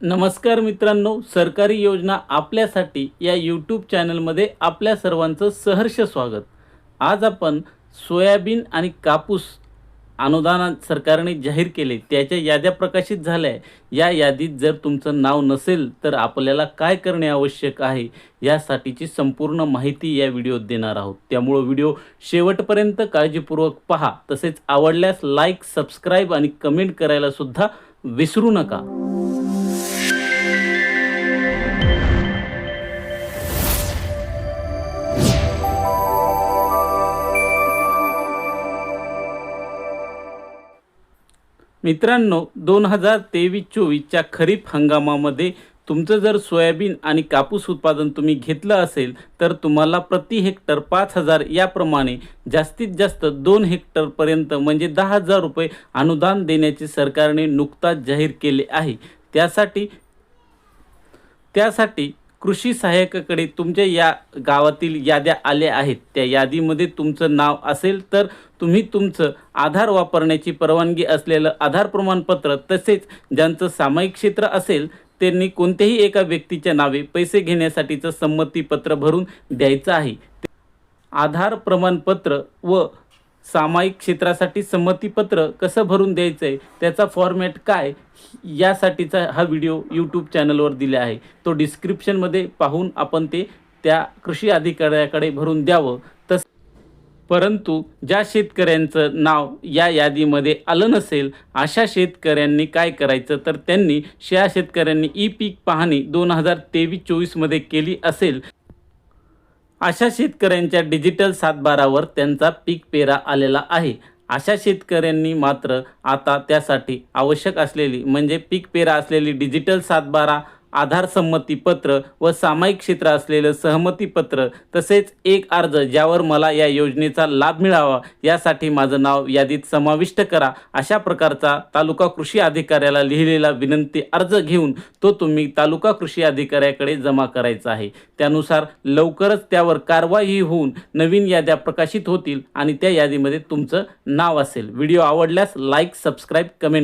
नमस्कार मित्रांनो सरकारी योजना आपल्यासाठी या यूट्यूब चॅनलमध्ये आपल्या सर्वांचं सहर्ष स्वागत. आज आपण सोयाबीन आणि कापूस अनुदान सरकारने जाहीर केले त्याच्या याद्या प्रकाशित झाल्या आहे या यादीत जर तुमचं नाव नसेल तर आपल्याला काय करणे आवश्यक आहे यासाठीची संपूर्ण माहिती या व्हिडिओत देणार आहोत. त्यामुळं व्हिडिओ शेवटपर्यंत काळजीपूर्वक पहा. तसेच आवडल्यास लाईक सबस्क्राईब आणि कमेंट करायला सुद्धा विसरू नका. मित्रांनो दोन हजार तेवीस चोवीसच्या खरीप हंगामामध्ये तुमचं जर सोयाबीन आणि कापूस उत्पादन तुम्ही घेतलं असेल तर तुम्हाला प्रति हेक्टर पाच हजार याप्रमाणे जास्तीत जास्त दोन हेक्टरपर्यंत म्हणजे दहा हजार रुपये अनुदान देण्याचे सरकारने नुकताच जाहीर केले आहे. त्यासाठी त्यासाठी कृषी सहाय्यकाकडे तुमच्या या गावातील याद्या आल्या आहेत. त्या यादीमध्ये तुमचं नाव असेल तर तुम्ही तुमचं आधार वापरण्याची परवानगी असलेलं आधार प्रमाणपत्र तसेच ज्यांचं सामायिक क्षेत्र असेल त्यांनी कोणत्याही एका व्यक्तीच्या नावे पैसे घेण्यासाठीचं संमतीपत्र भरून द्यायचं आहे. आधार प्रमाणपत्र व सामायिक क्षेत्रासाठी संमतीपत्र कसं भरून द्यायचं आहे त्याचा फॉर्मॅट काय यासाठीचा हा व्हिडिओ यूट्यूब चॅनलवर दिला आहे. तो डिस्क्रिप्शनमध्ये पाहून आपण ते त्या कृषी अधिकाऱ्याकडे भरून द्यावं. तस परंतु ज्या शेतकऱ्यांचं नाव या यादीमध्ये आलं नसेल अशा शेतकऱ्यांनी काय करायचं? तर त्यांनी त्या शेतकऱ्यांनी ई पीक पाहणी दोन हजार तेवीस चोवीसमध्ये केली असेल. अशा शेतकऱ्यांच्या डिजिटल सातबारावर त्यांचा पीक पेरा आलेला आहे. अशा शेतकऱ्यांनी मात्र आता त्यासाठी आवश्यक असलेली म्हणजे पीक पेरा असलेली डिजिटल सातबारा आधार संमतीपत्र व सामायिक क्षेत्र असलेलं सहमतीपत्र तसेच एक अर्ज ज्यावर मला या योजनेचा लाभ मिळावा यासाठी माझं नाव यादीत समाविष्ट करा. अशा प्रकारचा तालुका कृषी अधिकाऱ्याला लिहिलेला विनंती अर्ज घेऊन तो तुम्ही तालुका कृषी अधिकाऱ्याकडे जमा करायचा आहे. त्यानुसार लवकरच त्यावर कारवाई होऊन नवीन याद्या प्रकाशित होतील आणि त्या यादीमध्ये तुमचं नाव असेल. व्हिडिओ आवडल्यास लाईक सबस्क्राईब कमेंट